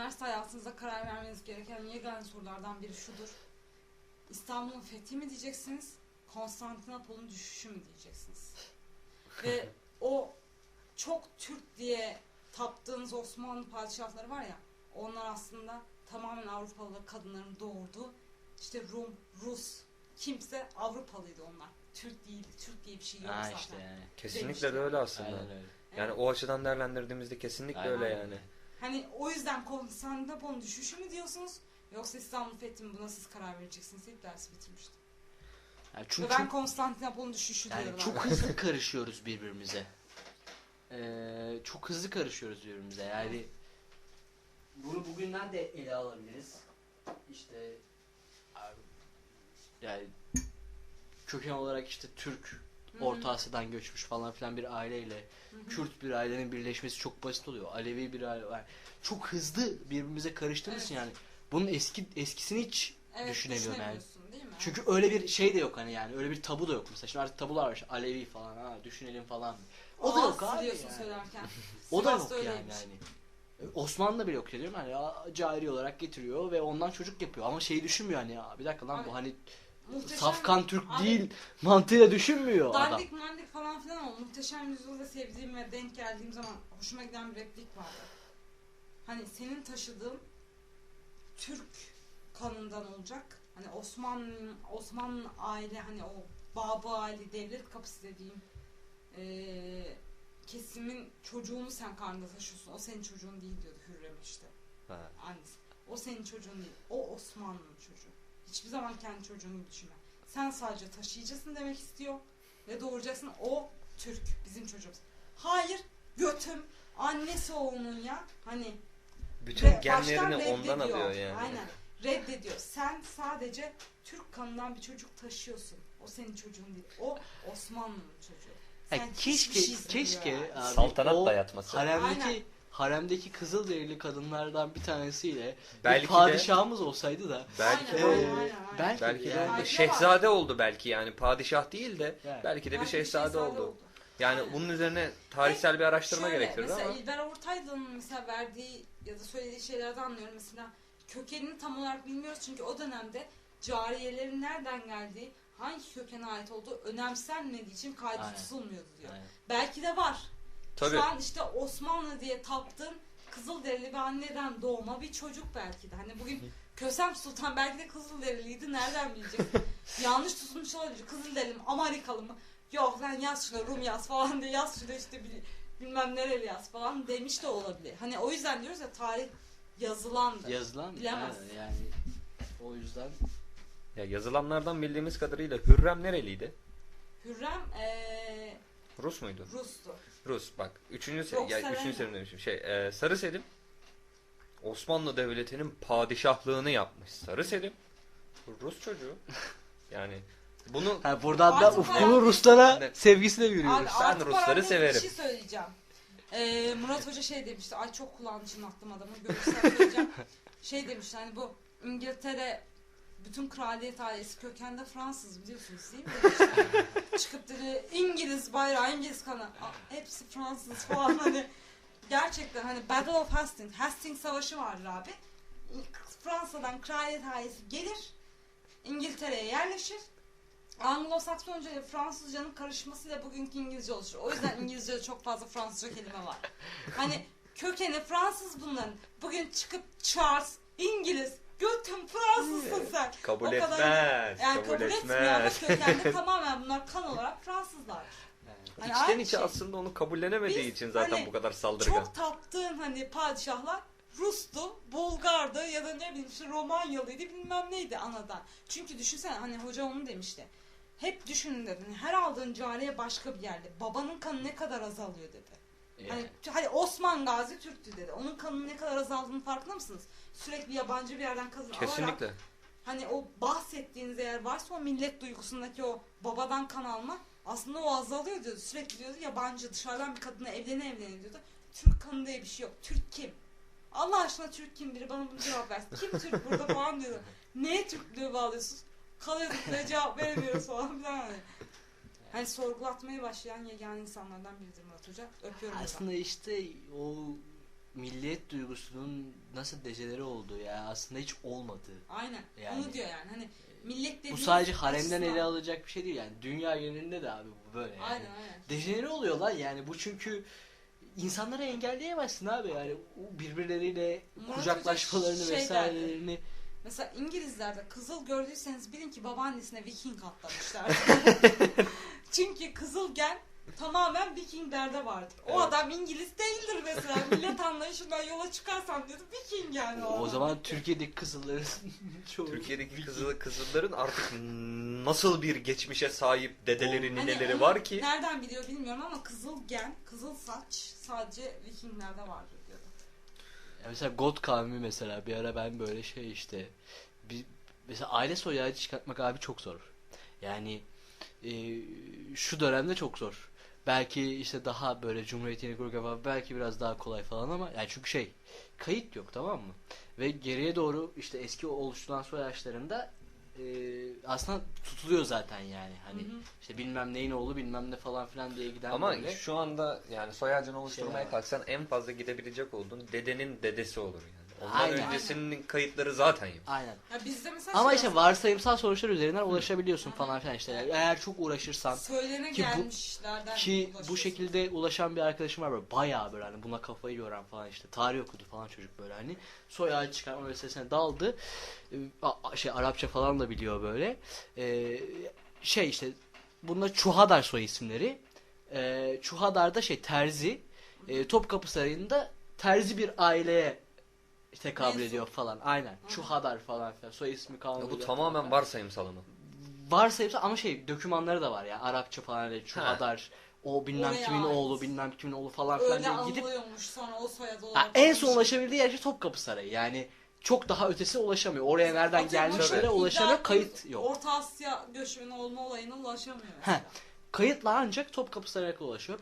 üniversite hayatınızda karar vermeniz gereken yegane sorulardan biri şudur. İstanbul'un fethi mi diyeceksiniz, Konstantinopol'un düşüşü mü diyeceksiniz? Ve o çok Türk diye taptığınız Osmanlı padişahları var ya, onlar aslında tamamen Avrupalı kadınların doğurduğu, işte Rum, Rus, kimse Avrupalıydı onlar. Türk değildi. Türk diye bir şey yok Ha zaten. işte yani. Kesinlikle de öyle aslında. Aynen öyle. Yani o açıdan değerlendirdiğimizde kesinlikle Aynen öyle öyle. Hani o yüzden Konstantinopol'un düşüşü mü diyorsunuz? Yoksa İstanbul fethi mi? Buna siz karar vereceksiniz. İlk dersi bitirmiştim. Yani Ve çünkü ben Konstantinopol'un düşüşü yani diyorum. çok abi. hızlı karışıyoruz birbirimize. Ee, çok hızlı karışıyoruz birbirimize. Yani bunu bugünden de ele alabiliriz. İşte yani köken olarak işte Türk, Hı hı. Orta Asya'dan göçmüş falan filan bir aileyle. Kürt bir ailenin birleşmesi çok basit oluyor. Alevi bir aile var. Çok hızlı birbirimize karıştığımız için Evet. yani bunun eski eskisini hiç Evet, düşünemiyorum yani. Değil mi? çünkü öyle bir şey de yok hani yani öyle bir tabu da yok mesela şimdi artık tabular var işte Alevi falan ha düşünelim falan. O da yok abi yani. söylerken. O da yok yani yani. Osmanlı bile yok diyorum hani cari olarak getiriyor ve ondan çocuk yapıyor ama şeyi düşünmüyor hani ya bir dakika lan Abi, bu hani Muhteşem, safkan Türk Abi, değil mantığıyla düşünmüyor adam. Dandik mandik falan filan ama muhteşem yüzyılda sevdiğim ve denk geldiğim zaman hoşuma giden bir replik vardı. Hani senin taşıdığın Türk kanından olacak. Hani Osmanlı Osmanlı aile hani o baba aile devlet kapısı dediğim eee, kesimin çocuğunu sen karnında taşıyorsun. O senin çocuğun değil diyordu Hürrem işte. Ha. Annesi. O senin çocuğun değil. O Osmanlı'nın çocuğu. Hiçbir zaman kendi çocuğun gibi düşünme. Sen sadece taşıyacaksın demek istiyor. Ve doğuracaksın. O Türk. Bizim çocuğumuz. Hayır. Götüm. Annesi o onun ya. Hani Bütün Re- genlerini ondan alıyor yani. Aynen. Reddediyor. Sen sadece Türk kanından bir çocuk taşıyorsun. O senin çocuğun değil. O Osmanlı'nın çocuğu. Sen Ya keşke şeysin keşke abi, Saltanat o dayatması. Haremdeki Aynen. Haremdeki kızılderili kadınlardan bir tanesiyle Belki bir de padişahımız olsaydı da belki de aynen, aynen, aynen. belki- belki de Yani- oldu. Şehzade oldu belki yani padişah değil de Yani. belki de bir Belki şehzade oldu. Yani Aynen. bunun üzerine tarihsel bir araştırma Şöyle, gerektirir mesela ama İlber Ortaylı'nın mesela verdiği ya da söylediği şeylerden anlıyorum. Mesela kökenini tam olarak bilmiyoruz çünkü o dönemde cariyelerin nereden geldiği, hangi kökene ait olduğu önemsenmediği için kaydı tutulmuyordu diyor. Aynen. Belki de var. Tabii Şu an işte Osmanlı diye taptığın Kızılderili bir anneden doğma bir çocuk belki de. Hani bugün Kösem Sultan belki de Kızılderiliydi. Nereden bilecek? Yanlış tutulmuş olabilir. Kızılderili mi? Amerikalı mı? Yok lan yaz şuna Rum yaz falan diye yaz şuna işte bil- bilmem nereli yaz falan demiş de olabilir. Hani o yüzden diyoruz ya tarih yazılandır. yazılan Bilemez. ha, yani o yüzden ya yazılanlardan bildiğimiz kadarıyla Hürrem nereliydi? Hürrem Rus muydu? Rus'tu. Rus bak. Üçüncü se Yok, ya Selim. üçüncü Selim demişim. Şey e, Sarı Selim Osmanlı Devleti'nin padişahlığını yapmış. Sarı Selim Rus çocuğu. Yani bunu ha, buradan da Artık hayatım- Ruslara Ne? sevgisini Abi veriyoruz. Ben Rusları severim. Bir şey söyleyeceğim. Ee, Murat Hoca şey demişti. Ay çok kulağını çınlattım adamı. Görürsem söyleyeceğim. şey demişti hani bu İngiltere bütün kraliyet ailesi kökende Fransız biliyorsunuz değil mi? Çıkıp dedi İngiliz bayrağı, İngiliz kanı. Hepsi Fransız falan hani. Gerçekten hani Battle of Hastings, Hastings Savaşı vardır abi. Fransa'dan kraliyet ailesi gelir. İngiltere'ye yerleşir. Anglo-Saksonca ile Fransızcanın karışmasıyla bugünkü İngilizce oluşur. O yüzden İngilizce'de çok fazla Fransızca kelime var. Hani kökeni Fransız bunların. Bugün çıkıp Charles, İngiliz, Sen. kabul O kadar- etmez. Yani kabul kabul etmiyor ama kökende tamamen bunlar kan olarak Fransızlar. Hani İçten içe şey. aslında onu kabullenemediği Biz için zaten hani bu kadar saldırgan. Çok taptığın hani padişahlar Rus'tu, Bulgar'dı ya da ne bileyim işte Romanyalıydı bilmem neydi anadan. Çünkü düşünsene hani hoca onu demişti. Hep düşünün dedi. hani Her aldığın cariye başka bir yerde. Babanın kanı ne kadar azalıyor dedi. Hani, hani Osman Gazi Türk'tü dedi. Onun kanının ne kadar azaldığını farkında mısınız? Sürekli yabancı bir yerden alarak Kesinlikle. Hani o bahsettiğiniz eğer varsa o millet duygusundaki o babadan kan alma aslında o azalıyor diyordu. Sürekli diyordu yabancı dışarıdan bir kadına evlene evlene diyordu. Türk kanı diye bir şey yok. Türk kim? Allah aşkına Türk kim biri bana bunu cevap versin. Kim Türk burada falan diyordu. Neye Türklüğü bağlıyorsunuz? Kalıyorduk ve cevap veremiyoruz falan filan hani. Hani sorgulatmaya başlayan yegane insanlardan biridir Murat Hoca. Öpüyorum hocam. Aslında işte o milliyet duygusunun nasıl dejenere olduğu ya aslında hiç olmadığı. Aynen. Yani- Onu diyor yani. Hani millet Bu dediğimiz sadece haremden ele alacak bir şey değil yani. Dünya genelinde de abi bu böyle yani. Aynen aynen. Dejenere oluyorlar yani bu çünkü insanları engelleyemezsin abi yani birbirleriyle Murat kucaklaşmalarını şey vesairelerini Mesela İngilizlerde kızıl gördüyseniz bilin ki babaannesine Viking atlamışlar. Çünkü kızıl gen tamamen Vikinglerde vardır. O Evet. adam İngiliz değildir mesela. Millet anlayışından yola çıkarsam diyordu Viking yani o, o adam. zaman Türkiye'deki kızılların çoğu Türkiye'deki kızıl kızılların artık nasıl bir geçmişe sahip dedeleri, Hani nineleri onu var ki Nereden biliyor bilmiyorum ama kızıl gen, kızıl saç sadece Vikinglerde vardır diyordu. Ya mesela God kavmi mesela bir ara ben böyle şey işte bir, mesela aile soy ağacı çıkartmak abi çok zor. Yani e, şu dönemde çok zor. Belki işte daha böyle Cumhuriyet yeni falan belki biraz daha kolay falan ama yani çünkü şey kayıt yok tamam mı? Ve geriye doğru işte eski oluşturulan soy ağaçlarında e, aslında tutuluyor zaten yani. Hani Hı hı. işte bilmem neyin oğlu bilmem ne falan filan diye giden ama böyle. şu anda yani soy ağacını oluşturmaya var. kalksan en fazla gidebilecek olduğun dedenin dedesi olur yani. Ondan Aynen. öncesinin kayıtları zaten yok. Aynen. Ya bizde mesela Ama şey işte aslında varsayımsal sonuçlar üzerinden ulaşabiliyorsun falan filan işte. Yani eğer çok uğraşırsan söylene Ki bu- gelmişlerden ki bu ulaşıyorsun. şekilde ulaşan bir arkadaşım var böyle bayağı böyle hani buna kafayı yoran falan işte tarih okudu falan çocuk böyle hani soy ağacı çıkarma meselesine daldı. Ee, a- a- şey Arapça falan da biliyor böyle. Ee, şey işte bunlar Çuhadar soy isimleri. Ee, Çuhadar da şey terzi. Ee, Topkapı Sarayı'nda terzi bir aileye tekabül ediyor falan. Aynen. Çuhadar falan filan. Soy ismi Ya kalmıyor. bu tamamen filan. varsayımsal ama. Varsayımsa ama şey dokümanları da var ya Arapça falan öyle Çuhadar o bilmem Oraya kimin ait. oğlu bilmem kimin oğlu falan filan Öyle diye gidip anılıyormuş sonra o soyadı ha, olarak. en son ulaşabildiği yer işte Topkapı Sarayı yani çok daha ötesi ulaşamıyor. Oraya nereden Atıyorum, gelmişlere iddia ulaşamıyor kayıt yok. Orta Asya göçmeni olma olayına ulaşamıyor Heh. Kayıtla ancak Topkapı Sarayı'na ulaşıyor.